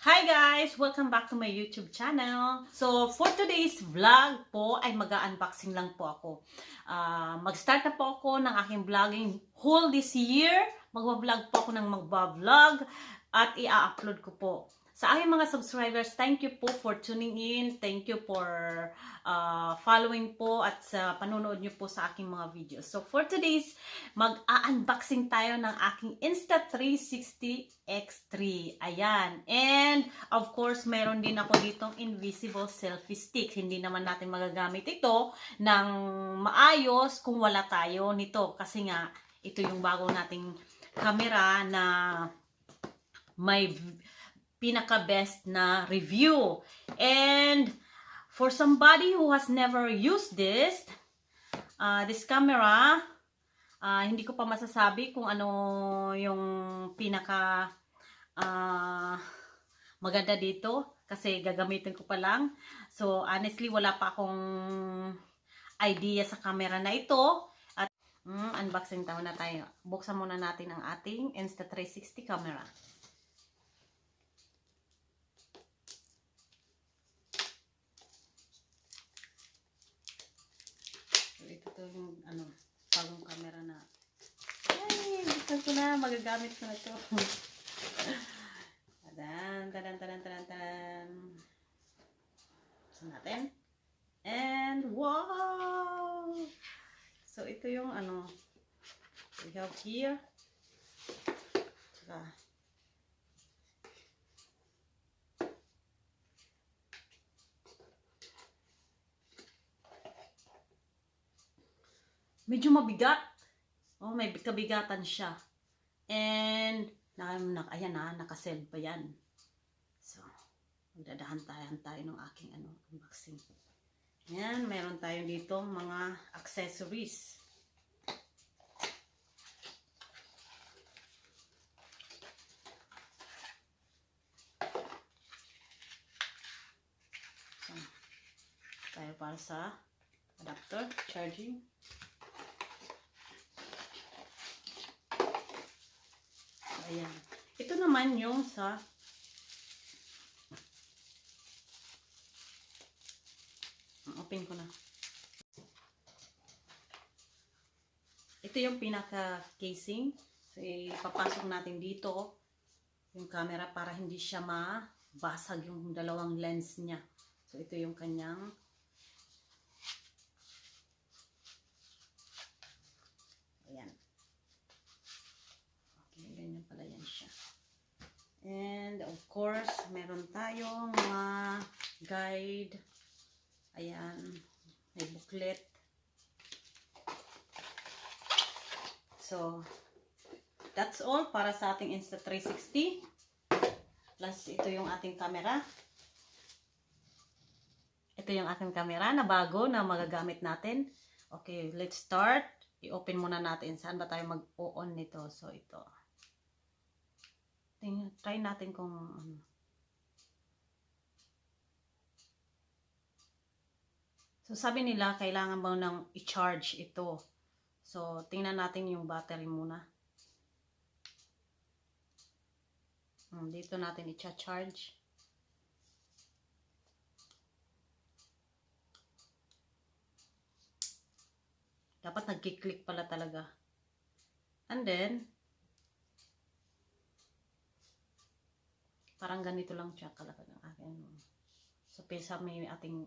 Hi guys! Welcome back to my YouTube channel. So, for today's vlog po ay mag-unboxing lang po ako. Ah, mag-start na po ako ng aking vlogging whole this year. Magwa-vlog po ako ng magwa-vlog at i-upload ko po. Sa aking mga subscribers, thank you po for tuning in. Thank you for ah, following po at sa panonood nyo po sa aking mga videos. So, for today's mag-unboxing tayo ng aking Insta360 X3. Ayan. And, of course, meron din ako ditong invisible selfie stick. Hindi naman natin magagamit ito ng maayos kung wala tayo nito. Kasi nga, ito yung bago nating camera na may pinaka-best na review. And, for somebody who has never used this, uh, this camera, Ah, hindi ko pa masasabi kung ano yung pinaka ah, maganda dito kasi gagamitin ko pa lang. So honestly wala pa akong idea sa camera na ito. At mm, unboxing tayo na tayo. Buksan muna natin ang ating Insta360 camera. So, ito to yung ano, bagong camera na ay, gusto ko na, magagamit ko na ito. tadan, tadan, tadan, tadan, tadan. Gusto natin. And, wow! So, ito yung ano, we have here. Tsaka, medyo mabigat. Oh, may kabigatan siya. And, na, na, ayan na, nakasell pa yan. So, magdadahan tayo, ng aking ano, unboxing. Yan, meron tayo dito mga accessories. So, tayo para sa adapter, charging. Ayan. Ito naman yung sa open ko na. Ito yung pinaka-casing. So, ipapasok natin dito yung camera para hindi siya mabasag yung dalawang lens niya. So, ito yung kanyang Ayan. Okay, ganyan pala yan siya. And of course, meron tayong mga guide. Ayan, may booklet. So, that's all para sa ating Insta360. Plus, ito yung ating camera. Ito yung ating camera na bago na magagamit natin. Okay, let's start. I-open muna natin. Saan ba tayo mag-on nito? So, ito. Tingnan, try natin kung ano. So, sabi nila, kailangan ba nang i-charge ito. So, tingnan natin yung battery muna. Hmm, dito natin i-charge. Dapat nagki-click pala talaga. And then, parang ganito lang siya kalakad ng akin. So, pesa may ating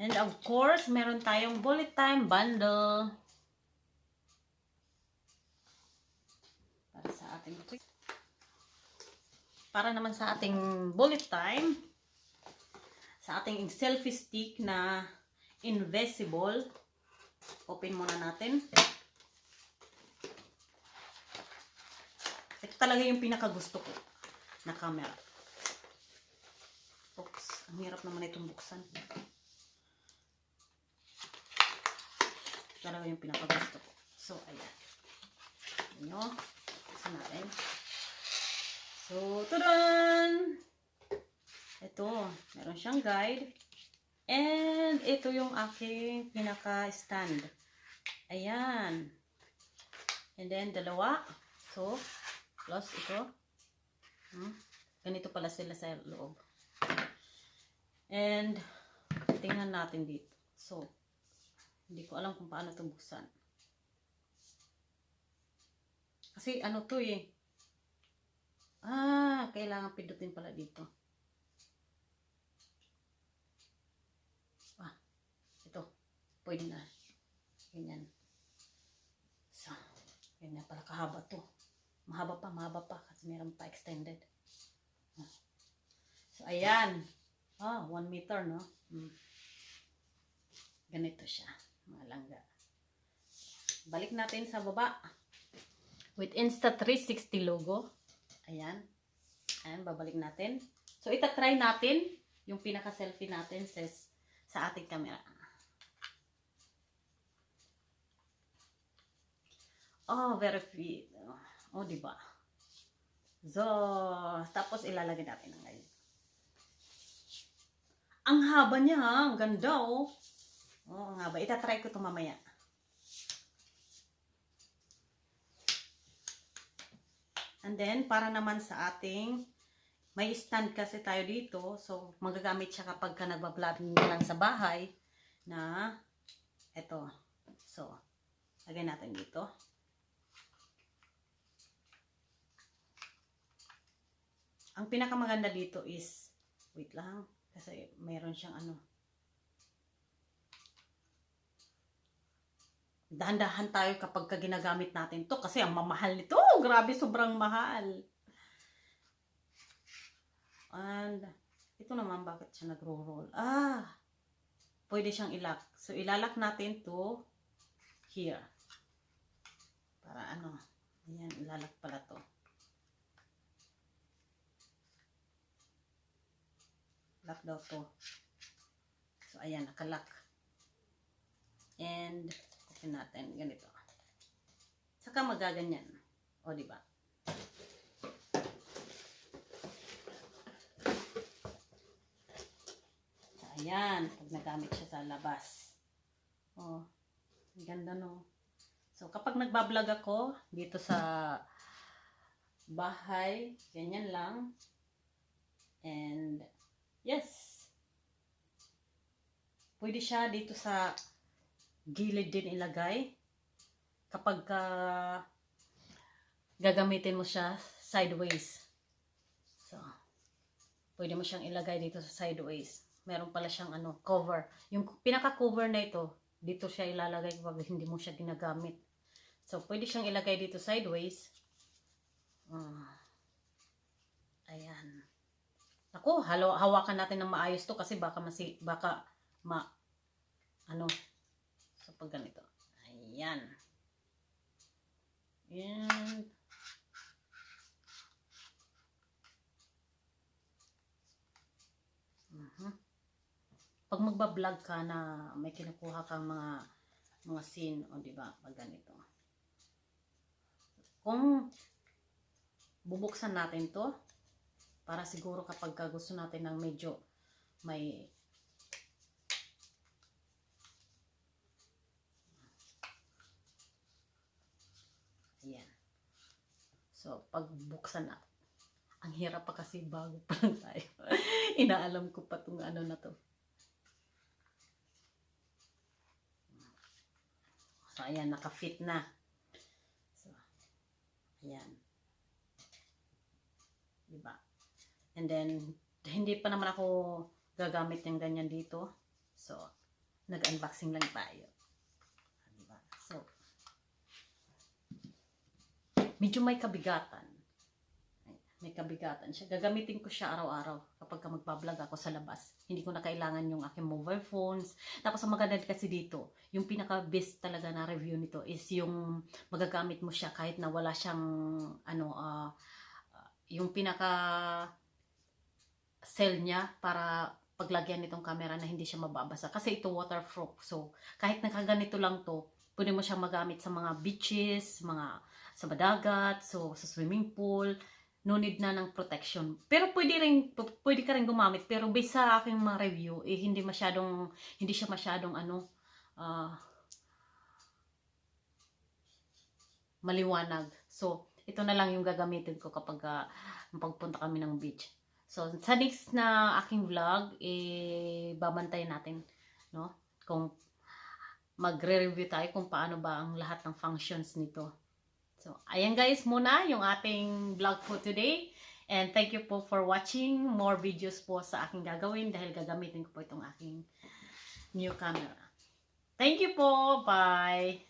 And of course, meron tayong bullet time bundle. Para sa ating para naman sa ating bullet time sa ating selfie stick na invisible. Open muna natin. Ito talaga yung pinakagusto ko na camera. Oops, ang hirap naman itong buksan. Talaga yung pinakagusto ko. So, ayan. Ano? Buksan natin. So, tadan! Ito, meron siyang guide. And, ito yung aking pinaka-stand. Ayan. And then, dalawa. So, Plus, ito. Hmm? Ganito pala sila sa loob. And, tingnan natin dito. So, hindi ko alam kung paano ito buksan. Kasi ano to eh. Ah, kailangan pindutin pala dito. Ah, ito. Pwede na. Ganyan. So, ganyan pala kahaba to. Mahaba pa, mahaba pa. Kasi meron pa extended. So, ayan. Ah, one meter, no? Hmm. Ganito siya. Mga langga. Balik natin sa baba. With Insta360 logo. Ayan. Ayan, babalik natin. So, itatry natin yung pinaka-selfie natin sa, sa ating camera. Oh, very fit. Oh, di ba? So, tapos ilalagay natin ang ngayon. Ang haba niya, ha? Ang ganda, oh. Oh, ang haba. Itatry ko ito mamaya. And then, para naman sa ating, may stand kasi tayo dito. So, magagamit siya kapag ka nagbablog lang sa bahay na, eto. So, lagay natin dito. Ang pinakamaganda dito is, wait lang, kasi mayroon siyang ano, dahan-dahan tayo kapag ka ginagamit natin to kasi ang mamahal nito. Grabe, sobrang mahal. And, ito naman, bakit siya nagro-roll? Ah, pwede siyang ilak. So, ilalak natin to here. Para ano, ayan, ilalak pala to. Lock daw to. So, ayan, nakalock. And, Tingnan natin, ganito. Saka magaganyan. O, di ba? So, ayan, pag nagamit siya sa labas. O, ang ganda no. So, kapag nagbablog ako dito sa bahay, ganyan lang. And, Pwede siya dito sa gilid din ilagay. Kapag ka gagamitin mo siya sideways. So, pwede mo siyang ilagay dito sa sideways. Meron pala siyang ano, cover. Yung pinaka-cover na ito, dito siya ilalagay kapag hindi mo siya ginagamit. So, pwede siyang ilagay dito sideways. Uh, ayan. Ako, hawakan natin ng maayos to kasi baka masi, baka ma, ano, So, pag ganito. Ayan. And, uh Pag magba-vlog ka na may kinukuha kang mga mga scene, o di ba, pag ganito. Kung bubuksan natin to, para siguro kapag gusto natin ng medyo may Ayan. So, pag buksan na, ang hirap pa kasi bago pa lang tayo. Inaalam ko pa itong ano na to. So, ayan, naka-fit na. So, ayan. Diba? And then, hindi pa naman ako gagamit ng ganyan dito. So, nag-unboxing lang tayo. Diba? So, medyo may kabigatan. May kabigatan siya. Gagamitin ko siya araw-araw kapag ka magpa-vlog ako sa labas. Hindi ko na kailangan yung aking mobile phones. Tapos ang maganda kasi dito, yung pinaka-best talaga na review nito is yung magagamit mo siya kahit na wala siyang ano, uh, yung pinaka cell niya para paglagyan nitong camera na hindi siya mababasa. Kasi ito waterproof. So, kahit nakaganito lang to, pwede mo siyang magamit sa mga beaches, mga sa madagat, so sa swimming pool, no need na ng protection. Pero pwede rin pwede ka rin gumamit pero based sa aking mga review eh hindi masyadong hindi siya masyadong ano uh, maliwanag. So ito na lang yung gagamitin ko kapag ah, pagpunta kami ng beach. So, sa next na aking vlog, eh, babantayan natin, no? Kung magre-review tayo kung paano ba ang lahat ng functions nito. So, ayan guys muna yung ating vlog for today. And thank you po for watching. More videos po sa aking gagawin dahil gagamitin ko po itong aking new camera. Thank you po. Bye.